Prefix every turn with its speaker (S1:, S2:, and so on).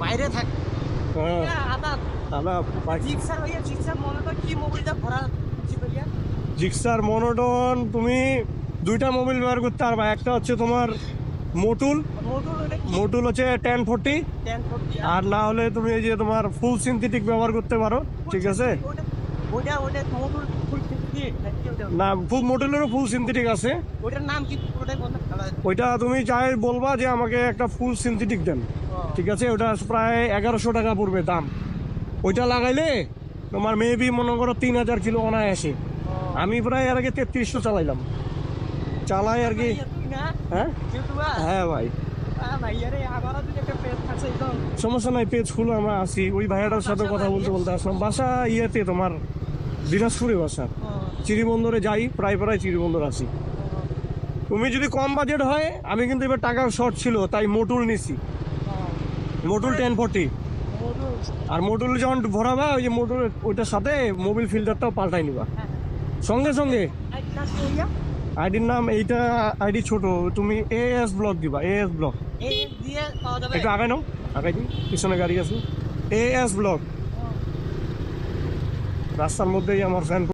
S1: বাইরে থাকে।
S2: হ্যাঁ।
S1: জিক্সার মনে
S2: মনোটন তুমি দুইটা মোবাইল ব্যবহার করতে পারবা। একটা হচ্ছে তোমার মোটুল। মোটুল হচ্ছে টেন ফোরটি
S1: টেন ফোরটি
S2: আর না হলে তুমি এই যে তোমার ফুল সিনথেটিক ব্যবহার করতে পারো। ঠিক আছে? না ফুল মোটুলেরও ফুল সিনথেটিক আছে।
S1: নাম কি?
S2: ওইটা তুমি চাই বলবা যে আমাকে একটা ফুল সিনথেটিক দেন। ঠিক আছে? ওটা প্রায় এগারোশো টাকা পড়বে দাম। ওইটা লাগাইলে তোমার মেবি মনে করো তিন হাজার কিলো অনায়াসে। আমি প্রায় এর আগে তেত্রিশশো চালাইলাম। চালাই আর কি। হ্যাঁ? হ্যাঁ ভাই। সমস্যা নাই পেজ খুলে আমরা আসি ওই ভাইয়াটার সাথে কথা বলতে বলতে আসলাম। বাসা ইয়েতে তোমার দিনাজপুরে বাসা চিরিবন্দরে যাই প্রায় প্রায় চিরিবন্দর আসি তুমি যদি কম বাজেট হয় আমি কিন্তু এবার টাকার শর্ট ছিল তাই মোটুল নিছি। মোটুল টেন ফোরটি। আর মোটুল যখন ভরাবা ওই যে মোটুল ওইটার সাথে মোবিল ফিল্টারটাও পাল্টাই নিবা। সঙ্গে সঙ্গে। আইডির নাম এইটা আইডি ছোট তুমি এ এস ব্লক দিবা এ এস ব্লক একটু আগাই নাও আগাই দিই পিছনে গাড়ি আছে। এ এস ব্লক রাস্তার মধ্যেই আমার ফ্যান